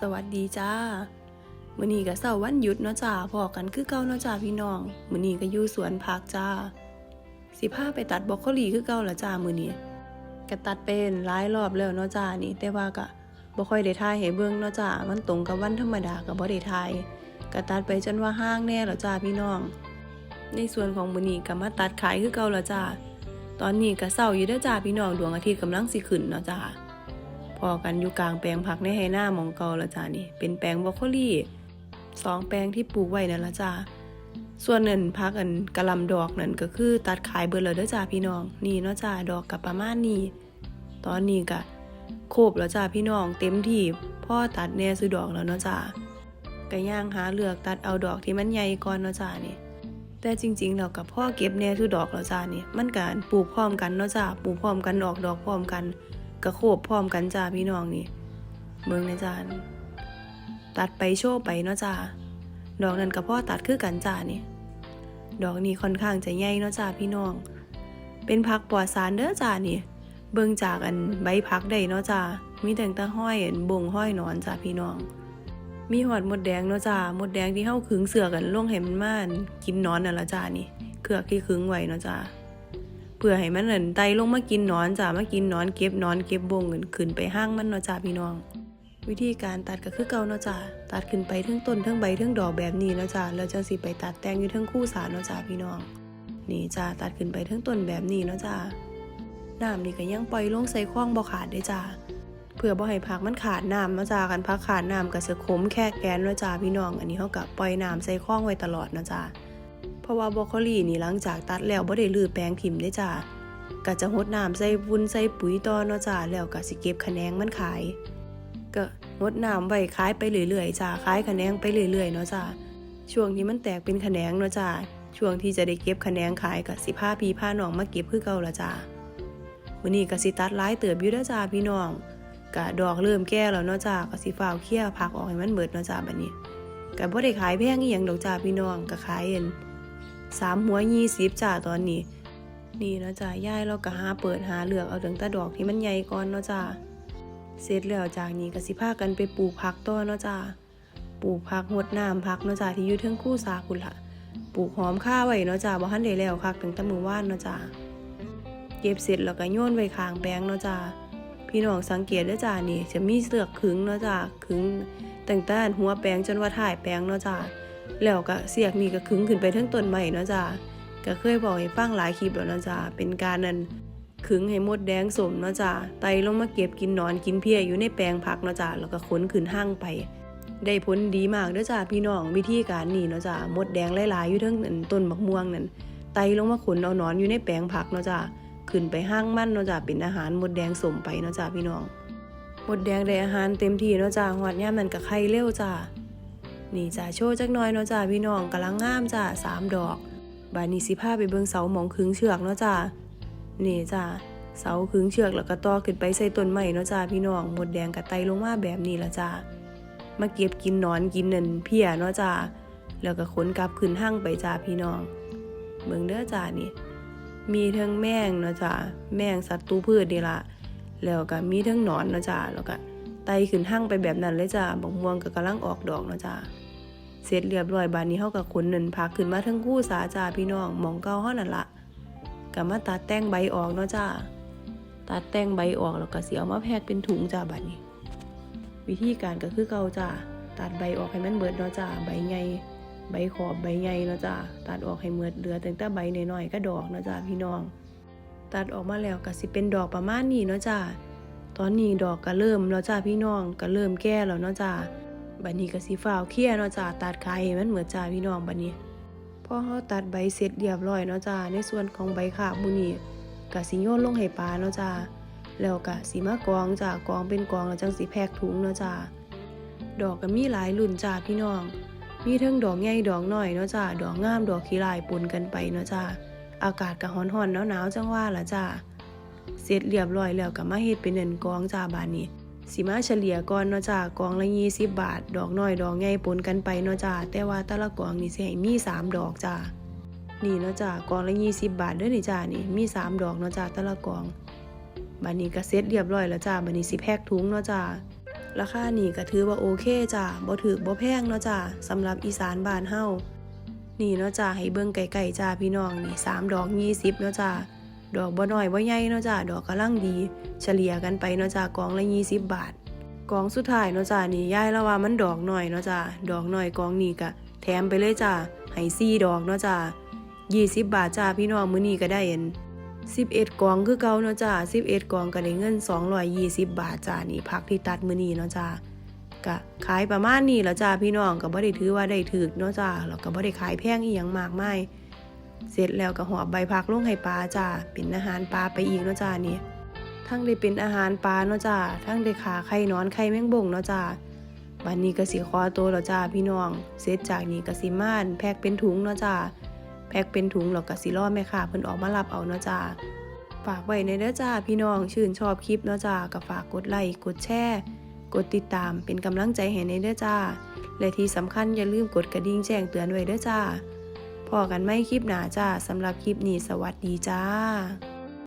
สวัสดีจ้ามื้อนี้ก็เสาร์วันหยุดเนาะจ้าพอกันคือเก่าเนาะจ้าพี่น้องมื้อนี้ก็อยู่สวนผักจ้า สิพาไปตัดบรอกโคลีคือเก่าละจ้ามื้อนี้ก็ตัดเป็นหลายรอบแล้วเนาะจ้านี่ แต่ว่าก็บ่ค่อยได้ถ่ายให้เบิ่งเนาะจ้ามันตรงกับวันธรรมดาก็บ่ได้ถ่ายก็ตัดไปจนว่าห้างแน่แล้วจ้าพี่น้อง ในส่วนของมื้อนี้ก็มาตัดขายคือเก่าแล้วจ้าตอนนี้ก็เศร้าอยู่เด้อจ้าพี่น้องดวงอาทิตย์กำลังสิขึ้นเนาะจ้า อกันอยู่กลางแปลงผักในไฮหน้ามองเกาละจ้านี่เป็นแปลงบรอกโคลีสองแปลงที่ปลูกไว้นั่นละจ้าส่วนนั่นพักอันกระลำดอกนั่นก็คือตัดขายเบิดแล้วเด้อจ้าพี่น้อง นี่เนาะจ้าดอกกับประมาณนี้ ตอนนี้ก็โคบแล้วจ้าพี่น้องเต็มที่พ่อตัดแน่ซื้อดอกแล้วเนาะจ้าก็ย่างหาเลือกตัดเอาดอกที่มันใหญ่ก่อนเนาะจ้านี่แต่จริงๆแล้วกับพ่อเก็บแน่ทุกดอกแล้วจ้านี่มันการปลูกพร้อมกันเนาะจ้าปลูกพร้อมกันออกดอกพร้อมกัน กระโคบพร้อมกันจ้าพี่น้องนี่เบิ่งนะจ้าตัดไปโชว์ไปเนาะจ้าดอกนั้นกับพ่อตัดคือกันจ้านี่ดอกนี้ค่อนข้างจะใหญ่เนาะจ้าพี่น้อง เป็นผักปลอดสารเด้อจ้านี่ เบิ่งจากอันใบผักได้เนาะจ้ามีแต่งตะห้อยบ่งห้อยนอนจ้าพี่น้อง มีหอดมดแดงเนาะจ้ามดแดงที่เฮาขึงเสือกันลงให้มันมานกินนอนนั่นละจ้านี่ เกือกที่ขึงไว้เนาะจ้า พื่อให้มันนั่นไตลงมากินนอนจ้ามากินนอนเก็บนอนเก็บบงเกันขึ้นไปห้างมันเนาะจ้าพี่น้อง วิธีการตัดก็คือเก่าเนาะจ้าตัดขึ้นไปทั้งต้นทั้งใบทั้งดอกแบบนี้เนาะจ้าแล้วจังสิไปตัดแต่งอยู่ทั้งคู่สาเนาะจ้าพี่น้อง นี่จ้าตัดขึ้นไปทั้งต้นแบบนี้เนาะจ้าน้ำนี่ก็ยังปล่อยลงใส่คลองบ่ขาดเด้จ้าเพื่อบ่ให้ผักมันขาดน้ำเนาะจ้ากันผักขาดน้ำก็จะขมแค่แกนเนาะจ้าพี่น้อง อันนี้เขากับปล่อยน้ำใส่คลองไว้ตลอดเนาะจ้า เพราะว่าบรอกโคลีนี่หลังจากตัดแล้วบ่ได้ลือแปลงถิ่มได้จ้าก็จะหดน้ำใส่วุ้นใส่ปุ๋ยต่อเนาะจ้าแล้วก็สิเก็บคะแนงมันขายก็หดน้ำไว้ขายไปเรื่อยๆจ้าขายคะแนงไปเรื่อยๆเนาะจ้าช่วงที่มันแตกเป็นคะแนงเนาะจ้าช่วงที่จะได้เก็บคะแนงขายก็สิพาพี่พาน้องมาเก็บคือเก่าละจ้าวันนี้ก็สิตัดหลายเติบอยู่เด้อจ้าพี่น้องกะดอกเริ่มแก่แล้วเนาะจ้าก็สิฟ้าวเคี่ยวผักออกให้มันเบิดเนาะจ้าบัดนี้ก็บ่ได้ขายแพงอีหยังดอกจ้าพี่น้องก็ขายเอ็น สามหัว20จ้าตอนนี้ นี่เนาะจ้ายายเราก็หาเปิดหาเลือกเอาตั้งต่ดอกที่มันใหญ่ก่อนเนาะจ้าเสร็จแล้วจากนี้ก็สิพากันไปปลูกผักต่อเนาะจ้าปลูกผักหดน้ำผักเนาะจ้าที่อยู่เทิงคู่สาคุณล่ะปลูกหอมข้าไว้เนาะจ้าบ่ทันได้แล้วคักตั้งต่มื้อวานเนาะจ้าเก็บเสร็จแล้วก็โยนไว้ข้างแปลงเนาะจ้าพี่น้องสังเกตได้จ้านี่จะมีเสือกขึงเนาะจ้าขึงตั้งแต่หัวแปลงจนว่าถ่ายแปลงเนาะจ้า แล้วก็เสียกนี่ก็ขึงขึ้นไปทั้งต้นใหม่เนาะจ้าก็เคยบอกให้ฟังหลายคลิปแล้วนะจ้าเป็นการนั้นขึงให้มดแดงสมเนาะจ้าไตลงมาเก็บกินนอนกินเพียอยู่ในแปลงผักเนาะจ้าแล้วก็ขนขึ้นห้างไป ได้ผลดีมากเด้อจ้าพี่น้องวิธีการนี่เนาะจ้ามดแดงหลายๆอยู่ทั้งนั้นต้นมะม่วงนั่นไตลงมาขนเอานอนอยู่ในแปลงผักเนาะจ้าขึ้นไปห้างมั่นเนาะจ้ะเป็นอาหารหมดแดงสมไปเนาะจ้ะพี่น้องหมดแดงได้อาหารเต็มที่เนาะจ้ะหอดย่ามันกับไข่เร็วจ้ะ นี่จ้ะโชว์จักน่อยเนาะจ้ะพี่น้องกำลังงามจ้ะสามดอกบานนี้สิพาไปเบิ่งเสาหมองขึงเชือกเนาะจ้ะนี่จ้ะเสาขึงเชือกแล้วก็ต่อขึ้นไปใส่ต้นไม้เนาะจ้ะพี่น้องหมดแดงกับไตลงมาแบบนี้ละจ้ะมาเก็บกินนอนกินนั่นเพียเนาะจ้ะแล้วก็ขนกลับขึ้นห้างไปจ้ะพี่น้องเบิ่งเด้อจ้ะนี่ มีทั้งแมงเนาะจ้ะแมงสัตว์ตูพืชนี่ละแล้วก็มีทั้งหนอนเนาะจ้ะแล้วก็ ไตขึ้นหั่งไปแบบนั้นเลยจ้ะบักม่วงก็กำลังออกดอกเนาะจ้ะเสร็จเรียบร้อยบานนี้เฮากับขนนั่นพาขึ้นมาทั้งคู่สาจ้าพี่น้องมองเก่าเฮานั่นละก็มาตัดแต่งใบออกเนาะจ้ะตัดแต่งใบออกแล้วก็สิเอามาแพ็คเป็นถุงจ้าบัดนี้ วิธีการก็คือเก่าจ้าตัดใบออกให้มันเบิดเนาะจ้าใบใหญ่ใบขอบใบใหญ่เนาะจ้าตัดออกให้เมือดเหลือแต่แต่ใบน้อยๆก็ดอกเนาะจ้าพี่น้อง ตัดออกมาแล้วก็สิเป็นดอกประมาณนี้เนาะจ้า ตอนนี้ดอกก็เริ่มแล้วจ้าพี่น้องก็เริ่มแก่แล้วเนาะจ้าบัดนี้ก็สิฟ้าวเคลี่ยเนาะจ้าตัดขายให้มันเหมือนจ้าพี่น้องบัดนี้พอเฮาตัดใบเสร็จเรียบร้อยเนาะจ้าในส่วนของใบขาบหมูนี่ก็สิโยนลงให้ปลาเนาะจ้าแล้วก็สิมากองจ้ากองเป็นกองแล้วจังสิแพ็คถุงเนาะจ้าดอกก็มีหลายรุ่นจ้าพี่น้อง มีทั้งดอกใหญ่ดอกน้อยเนาะจ้าดอกงามดอกขี้ลายปนกันไปเนาะจ้าอากาศก็ร้อนๆหนาวๆจังว่าล่ะจ้า เสร็จเรียบร้อยแล้วก็มาเฮ็ดเป็นเนินกองจ้าบานนี้สิมาเฉลี่ยก่อนเนาะจ้ากองละ20บาท ดอกน้อยดอกใหญ่ปนกันไปเนาะจ้าแต่ว่าแต่ละกองนี่สิให้มีสามดอกจ้านี่เนาะจ้ากองละ20บาทเด้อนี่จ้านี่มีสามดอกเนาะจ้าแต่ละกองบานนี้ก็เสร็จเรียบร้อยแล้วจ้าบานนี้สิแพ็คถุงเนาะจ้าราคานี่ก็ถือว่าโอเคจ้าบ่ถือบ่แพงเนาะจ้าสำหรับอีสานบ้านเฮานี่เนาะจ้าให้เบิ่งไก่ๆจ้าพี่น้องนี่สามดอก20เนาะจ้า ดอกบ่น้อยบ่ใหญ่เนาะจ้าดอกกำลังดี เฉลี่ยกันไปเนาะจ้ากองละ20บาท กองสุดท้ายเนาะจ้านี่ยายล้วว่ามันดอกหน่อยเนาะจ้าดอกหน่อยกองนี้ก็แถมไปเลยจ้าให้สี่ดอกเนาะจ้า20บาทจ้าพี่น้องมื้อนี้ก็ได้เห็น11กล่องคือเก่าเนาะจ้า11กล่องก็ได้เงิน220บาทจ้านี่พักที่ตัดมื้อนี้เนาะจ้าก็ขายประมาณนี้แล้วจ้าพี่น้องก็บ่ได้ถือว่าได้ถึกเนาะจ้าแล้วก็บ่ได้ขายแพงอีหยังมากมาย เสร็จแล้วก็หอบใบพักลงให้ปลาจ้าเป็นอาหารปลาไปอีกเนาะจ้านี่ทั้งได้เป็นอาหารปลาเนาะจ้าทั้งได้ขาไข่นอนไข่แมงบ่งเนาะจ้าบัดนี้ก็สิขอตัวแล้วจ้าพี่น้อง เสร็จจากนี้ก็สิม่านแพ็คเป็นถุงเนาะจ้าแพ็คเป็นถุงแล้วก็สิรอแม่ค้าเพิ่นออกมารับเอาเนาะจ้าฝากไว้ในเด้อจ้าพี่น้องชื่นชอบคลิปเนาะจ้าก็ฝากกดไลค์กดแชร์กดติดตามเป็นกำลังใจให้ในเด้อจ้า และที่สำคัญอย่าลืมกดกระดิ่งแจ้งเตือนไว้เด้อจ้า พอกันไม่คลิปหนาจ้าสำหรับคลิปนี้สวัสดีจ้า